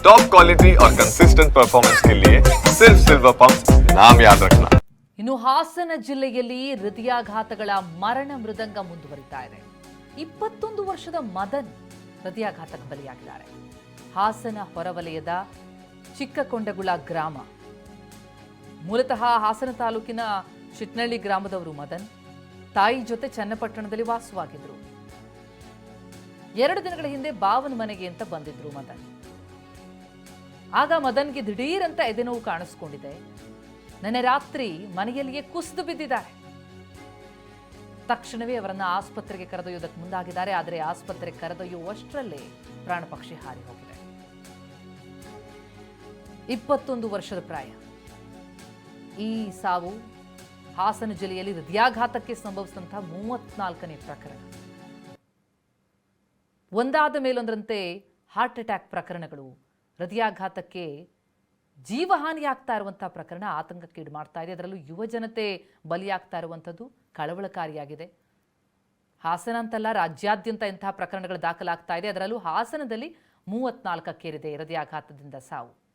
Top quality और consistent performance के लिए सिर्फ सिल्वर पंप नाम याद रखना ಇನ್ನು ಹಾಸನ ಜಿಲ್ಲೆಯಲ್ಲಿ ಹೃದಯಾಘಾತಗಳ ಮರಣ ಮೃದಂಗ ಮುಂದುವರಿತಾ ಇದೆ ಇಪ್ಪತ್ತೊಂದು ವರ್ಷದ ಮದನ್ ಹೃದಯಾಘಾತಕ್ಕೆ ಬಲಿಯಾಗಿದ್ದಾರೆ ಹಾಸನ ಹೊರವಲಯದ ಚಿಕ್ಕಕೊಂಡಗುಳ ಗ್ರಾಮ ಮೂಲತಃ ಹಾಸನ ತಾಲೂಕಿನ ಚಿಟ್ನಳ್ಳಿ ಗ್ರಾಮದವರು ಮದನ್ ತಾಯಿ ಜೊತೆ ಚನ್ನಪಟ್ಟಣದಲ್ಲಿ ವಾಸವಾಗಿದ್ರು ಎರಡು ದಿನಗಳ ಹಿಂದೆ ಬಾವನ ಮನೆಗೆ ಅಂತ ಬಂದಿದ್ರು ಮದನ್ ಆಗ ಮದನ್ಗೆ ಅಂತ ಎದೆನೋವು ಕಾಣಿಸ್ಕೊಂಡಿದೆ. ನೆನೆ ರಾತ್ರಿ ಮನೆಯಲ್ಲಿಯೇ ಕುಸಿದು ಬಿದ್ದಿದ್ದಾರೆ. ತಕ್ಷಣವೇ ಅವರನ್ನ ಆಸ್ಪತ್ರೆಗೆ ಕರೆದೊಯ್ಯೋದಕ್ಕೆ ಮುಂದಾಗಿದ್ದಾರೆ. ಆದರೆ ಆಸ್ಪತ್ರೆಗೆ ಕರೆದೊಯ್ಯುವಷ್ಟರಲ್ಲೇ ಪ್ರಾಣ ಪಕ್ಷಿ ಹಾರಿ ಹೋಗಿದೆ. ಇಪ್ಪತ್ತೊಂದು ವರ್ಷದ ಪ್ರಾಯ. ಈ ಸಾವು ಹಾಸನ ಜಿಲ್ಲೆಯಲ್ಲಿ ಹೃದಯಾಘಾತಕ್ಕೆ ಸಂಭವಿಸಿದಂತಹ ಮೂವತ್ನಾಲ್ಕನೇ ಪ್ರಕರಣ. ಒಂದಾದ ಮೇಲೊಂದರಂತೆ ಹಾರ್ಟ್ ಅಟ್ಯಾಕ್ ಪ್ರಕರಣಗಳು ಹೃದಯಾಘಾತಕ್ಕೆ ಜೀವಹಾನಿಯಾಗ್ತಾ ಇರುವಂಥ ಪ್ರಕರಣ ಆತಂಕಕ್ಕೀಡು ಮಾಡ್ತಾ ಇದೆ. ಅದರಲ್ಲೂ ಯುವ ಜನತೆ ಬಲಿಯಾಗ್ತಾ ಇರುವಂಥದ್ದು ಕಳವಳಕಾರಿಯಾಗಿದೆ. ಹಾಸನ ಅಂತಲ್ಲ, ರಾಜ್ಯಾದ್ಯಂತ ಇಂತಹ ಪ್ರಕರಣಗಳು ದಾಖಲಾಗ್ತಾ ಇದೆ. ಅದರಲ್ಲೂ ಹಾಸನದಲ್ಲಿ ಮೂವತ್ನಾಲ್ಕಕ್ಕೇರಿದೆ ಹೃದಯಾಘಾತದಿಂದ ಸಾವು.